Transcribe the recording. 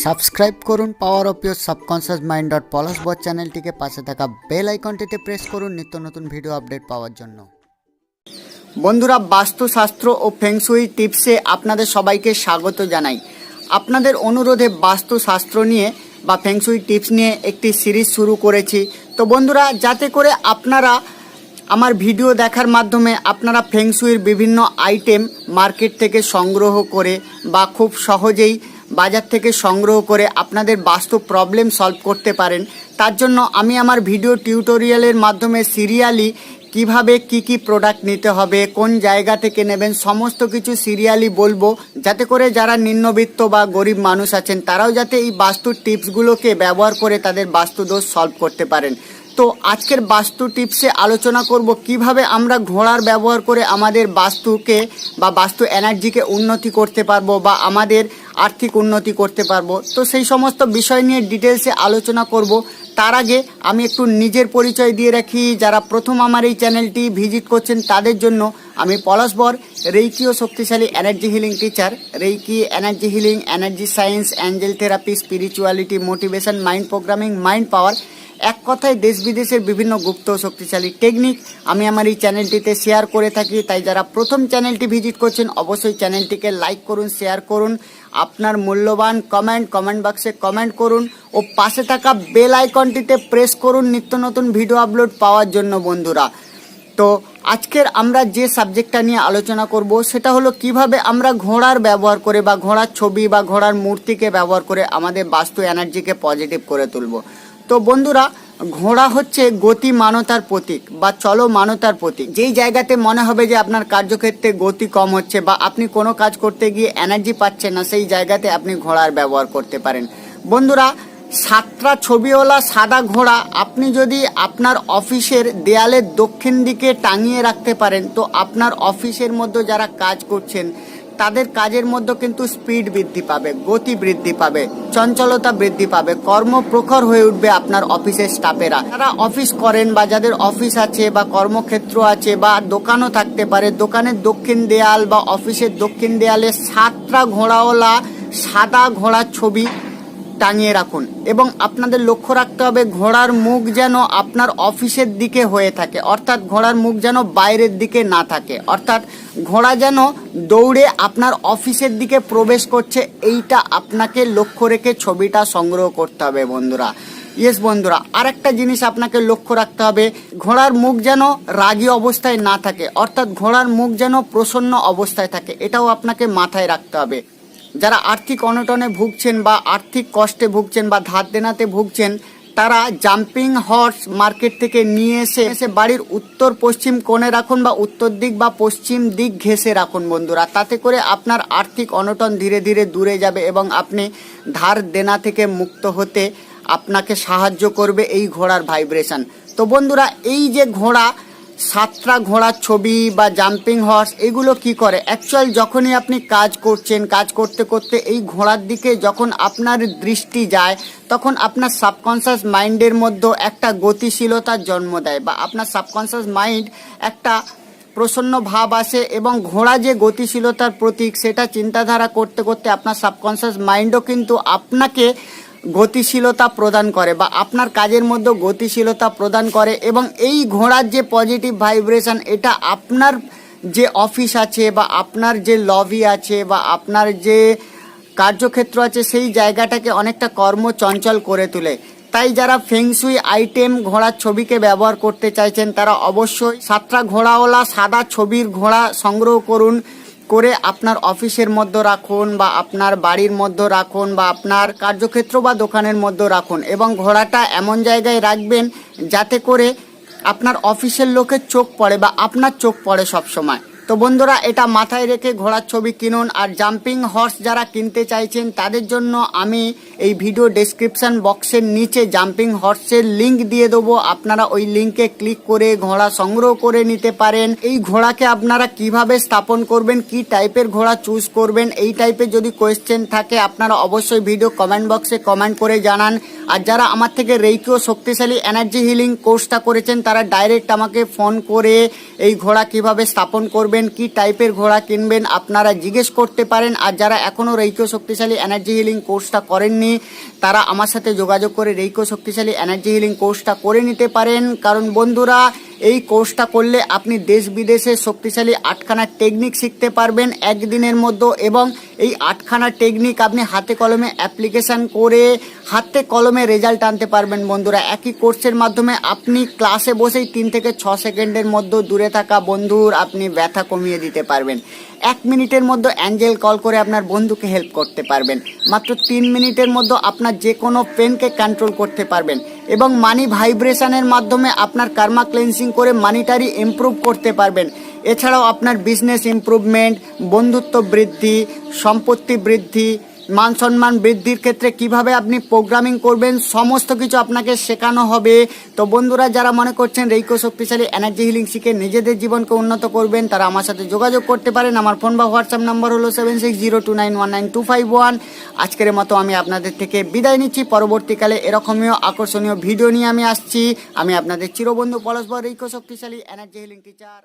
Subscribe করুন power of your subconscious mind dot Palash বট চ্যানেলটিকে পাশে থাকা বেল আইকনটিতে প্রেস করুন নিত্য নতুন ভিডিও আপডেট পাওয়ার জন্য। বন্ধুরা, বাস্তুশাস্ত্র ও ফেংসুই টিপসে আপনাদের সবাইকে স্বাগত জানাই। আপনাদের অনুরোধে বাস্তুশাস্ত্র নিয়ে বা ফেংসুই টিপস নিয়ে একটি সিরিজ শুরু করেছি। তো বন্ধুরা, যাতে করে আপনারা আমার ভিডিও দেখার মাধ্যমে আপনারা ফেংসুইয়ের বিভিন্ন আইটেম মার্কেট থেকে সংগ্রহ করে বা খুব সহজেই বাজার থেকে সংগ্রহ করে আপনাদের বাস্তু প্রবলেম সলভ করতে পারেন। তার জন্য আমি আমার ভিডিও টিউটোরিয়ালের মাধ্যমে সিরিয়ালি কীভাবে কি কি প্রোডাক্ট নিতে হবে, কোন জায়গা থেকে নেবেন, সমস্ত কিছু সিরিয়ালি বলব। যাতে করে যারা নিম্নবিত্ত বা গরিব মানুষ আছেন, তারাও যাতে এই বাস্তুর টিপসগুলোকে ব্যবহার করে তাদের বাস্তু দোষ সলভ করতে পারেন। তো আজকের বাস্তু টিপসে আলোচনা করব কীভাবে আমরা ঘোড়ার ব্যবহার করে আমাদের বাস্তুকে বা বাস্তু এনার্জিকে উন্নতি করতে পারব বা আমাদের আর্থিক উন্নতি করতে পারব। তো সেই সমস্ত বিষয় নিয়ে ডিটেলসে আলোচনা করব। তার আগে আমি একটু নিজের পরিচয় দিয়ে রাখি। যারা প্রথম আমার এই চ্যানেলটি ভিজিট করছেন, তাদের জন্য আমি পলাশবর রেইকি ও শক্তিশালী energy healing teacher reiki energy healing energy science angel therapy spirituality motivation mind programming mind power এক কথায় দেশ বিদেশের বিভিন্ন গুপ্ত শক্তিশালী টেকনিক আমি আমার এই চ্যানেলটিতে শেয়ার করে থাকি। তাই যারা প্রথম চ্যানেলটি ভিজিট করছেন, অবশ্যই চ্যানেলটিকে লাইক করুন শেয়ার করুন। আপনার মূল্যবান কমেন্ট কমেন্ট বাক্সে কমেন্ট করুন। ও পাশে থাকা বেল আইকনটিতে প্রেস করুন নিত্য নতুন ভিডিও আপলোড পাওয়ার জন্য বন্ধুরা। তো আজকের আমরা যে সাবজেক্টটা নিয়ে আলোচনা করব, সেটা হলো কীভাবে আমরা ঘোড়ার ব্যবহার করে বা ঘোড়ার ছবি বা ঘোড়ার মূর্তিকে ব্যবহার করে আমাদের বাস্তু এনার্জিকে পজিটিভ করে তুলব। তো বন্ধুরা, ঘোড়া হচ্ছে গতি মানতার প্রতীক বা চলো মানতার প্রতীক। যেই জায়গাতে মনে হবে যে আপনার কার্যক্ষেত্রে গতি কম হচ্ছে বা আপনি কোনো কাজ করতে গিয়ে এনার্জি পাচ্ছেন না, সেই জায়গাতে আপনি ঘোড়ার ব্যবহার করতে পারেন। বন্ধুরা, সাতটা ছবিওয়ালা সাদা ঘোড়া আপনি যদি আপনার অফিসের দেয়ালের দক্ষিণ দিকে টাঙিয়ে রাখতে পারেন, তো আপনার অফিসের মধ্যে যারা কাজ করছেন তাদের কাজের মধ্যে কিন্তু স্পিড বৃদ্ধি পাবে, গতি বৃদ্ধি পাবে, চঞ্চলতা বৃদ্ধি পাবে কর্ম প্রখর হয়ে উঠবে আপনার অফিসের স্টাফেরা যারা অফিস করেন বা যাদের অফিস আছে বা কর্মক্ষেত্র আছে বা দোকানও থাকতে পারে, দোকানের দক্ষিণ দেয়াল বা অফিসের দক্ষিণ দেয়ালে সাতটা ঘোড়াওয়ালা সাদা ঘোড়ার ছবি টাঙিয়ে রাখুন এবং আপনাদের লক্ষ্য রাখতে হবে ঘোড়ার মুখ যেন আপনার অফিসের দিকে হয়ে থাকে। অর্থাৎ ঘোড়ার মুখ যেন বাইরের দিকে না থাকে। অর্থাৎ ঘোড়া যেন দৌড়ে আপনার অফিসের দিকে প্রবেশ করছে, এইটা আপনাকে লক্ষ্য রেখে ছবিটা সংগ্রহ করতে হবে বন্ধুরা। ইয়েস বন্ধুরা, আরেকটা জিনিস আপনাকে লক্ষ্য রাখতে হবে, ঘোড়ার মুখ যেন রাগী অবস্থায় না থাকে। অর্থাৎ ঘোড়ার মুখ যেন প্রসন্ন অবস্থায় থাকে, এটাও আপনাকে মাথায় রাখতে হবে। যারা আর্থিক অনটনে ভুগছেন বা আর্থিক কষ্টে ভুগছেন বা ধার দেনাতে ভুগছেন, তারা জাম্পিং হর্স মার্কেট থেকে নিয়ে এসে এসে বাড়ির উত্তর পশ্চিম কোণে রাখুন বা উত্তর দিক বা পশ্চিম দিক ঘেঁষে রাখুন বন্ধুরা। তাতে করে আপনার আর্থিক অনটন ধীরে ধীরে দূরে যাবে এবং আপনি ধার দেনা থেকে মুক্ত হতে আপনাকে সাহায্য করবে এই ঘোড়ার ভাইব্রেশন। তো বন্ধুরা, এই যে ঘোড়া সাতটা ঘোড়ার ছবি বা জাম্পিং হর্স এগুলো কি করে? অ্যাকচুয়াল যখনই আপনি কাজ করছেন, কাজ করতে করতে এই ঘোড়ার দিকে যখন আপনার দৃষ্টি যায়, তখন আপনার সাবকনসিয়াস মাইন্ডের মধ্যে একটা গতিশীলতার জন্ম দেয় বা আপনার সাবকনসিয়াস মাইন্ড একটা প্রসন্ন ভাব আসে এবং ঘোড়া যে গতিশীলতার প্রতীক, সেটা চিন্তাধারা করতে করতে আপনার সাবকনসিয়াস মাইন্ডও কিন্তু আপনাকে গতিশীলতা প্রদান করে বা আপনার কাজের মধ্যে গতিশীলতা প্রদান করে এবং এই ঘোড়ার যে পজিটিভ ভাইব্রেশন এটা আপনার যে অফিস আছে বা আপনার যে লবি আছে বা আপনার যে কার্যক্ষেত্র আছে, সেই জায়গাটাকে অনেকটা কর্ম চঞ্চল করে তোলে। তাই যারা ফেংসুই আইটেম ঘোড়ার ছবিকে ব্যবহার করতে চাইছেন, তারা অবশ্যই সাতটা ঘোড়াওয়ালা সাদা ছবির ঘোড়া সংগ্রহ করুন। করে আপনার অফিসের মধ্যে রাখুন বা আপনার বাড়ির মধ্যে রাখুন বা আপনার কার্যক্ষেত্র বা দোকানের মধ্যে রাখুন এবং ঘোড়াটা এমন জায়গায় রাখবেন যাতে করে আপনার অফিসের লোকের চোখ পড়ে বা আপনার চোখ পড়ে সব সময় তো বন্ধুরা, এটা মাথায় রেখে ঘোড়ার ছবি কিনুন আর জাম্পিং হর্স যারা কিনতে চাইছেন, তাদের জন্য আমি এই ভিডিও ডেসক্রিপশন বক্সের নিচে জাম্পিং হর্সের লিঙ্ক দিয়ে দেবো। আপনারা ওই লিঙ্কে ক্লিক করে ঘোড়া সংগ্রহ করে নিতে পারেন। এই ঘোড়াকে আপনারা কীভাবে স্থাপন করবেন, কি টাইপের ঘোড়া চুজ করবেন, এই টাইপের যদি কোয়েশ্চেন থাকে, আপনারা অবশ্যই ভিডিও কমেন্ট বক্সে কমেন্ট করে জানান। আর যারা আমার থেকে রেইকিও শক্তিশালী এনার্জি হিলিং কোর্সটা করেছেন, তারা ডাইরেক্ট আমাকে ফোন করে এই ঘোড়া কীভাবে স্থাপন করবেন। করবেন, কি টাইপের ঘোড়া কিনবেন, আপনারা জিজ্ঞেস করতে পারেন। আর যারা এখনও রেইকো শক্তিশালী এনার্জি হিলিং কোর্সটা করেননি, তারা আমার সাথে যোগাযোগ করে রেইকো শক্তিশালী এনার্জি হিলিং কোর্সটা করে নিতে পারেন। কারণ বন্ধুরা এই কোর্সটা করলে আপনি দেশ বিদেশে শক্তিশালী আটখানা টেকনিক শিখতে পারবেন একদিনের মধ্যে এবং এই আটখানা টেকনিক আপনি হাতে কলমে অ্যাপ্লিকেশন করে হাতে কলমে রেজাল্ট আনতে পারবেন বন্ধুরা। একই কোর্সের মাধ্যমে আপনি ক্লাসে বসেই তিন থেকে ছ সেকেন্ডের মধ্যে দূরে থাকা বন্ধুর আপনি ব্যথা কমিয়ে দিতে পারবেন। এক মিনিটের মধ্যে অ্যাঞ্জেল কল করে আপনার বন্ধুকে হেল্প করতে পারবেন। মাত্র তিন মিনিটের মধ্যে আপনার যে কোনো পেনকে কন্ট্রোল করতে পারবেন। এবং মানি ভাইব্রেশনের মাধ্যমে আপনার কার্মা ক্লেন্সিং করে মানিটারি ইম্প্রুভ করতে পারবেন। এছাড়াও আপনার বিজনেস ইম্প্রুভমেন্ট বন্ধুত্ব বৃদ্ধি, সম্পত্তি বৃদ্ধি মান সম্মান বৃদ্ধির ক্ষেত্রে কীভাবে আপনি প্রোগ্রামিং করবেন, সমস্ত কিছু আপনাকে শেখানো হবে। তো বন্ধুরা, যারা মনে করছেন রেইকো শক্তিশালী এনার্জি হিলিং শিখে নিজেদের জীবনকে উন্নত করবেন, তারা আমার সাথে যোগাযোগ করতে পারেন। আমার ফোন বা হোয়াটসঅ্যাপ নাম্বার হলো seven six zero two nine one nine two five one আজকের মতো আমি আপনাদের থেকে বিদায় নিচ্ছি। পরবর্তীকালে এরকমই আকর্ষণীয় ভিডিও নিয়ে আমি আসছি। আমি আপনাদের চিরবন্ধু পরস্পর রেইকো শক্তিশালী এনার্জি হিলিং টিচার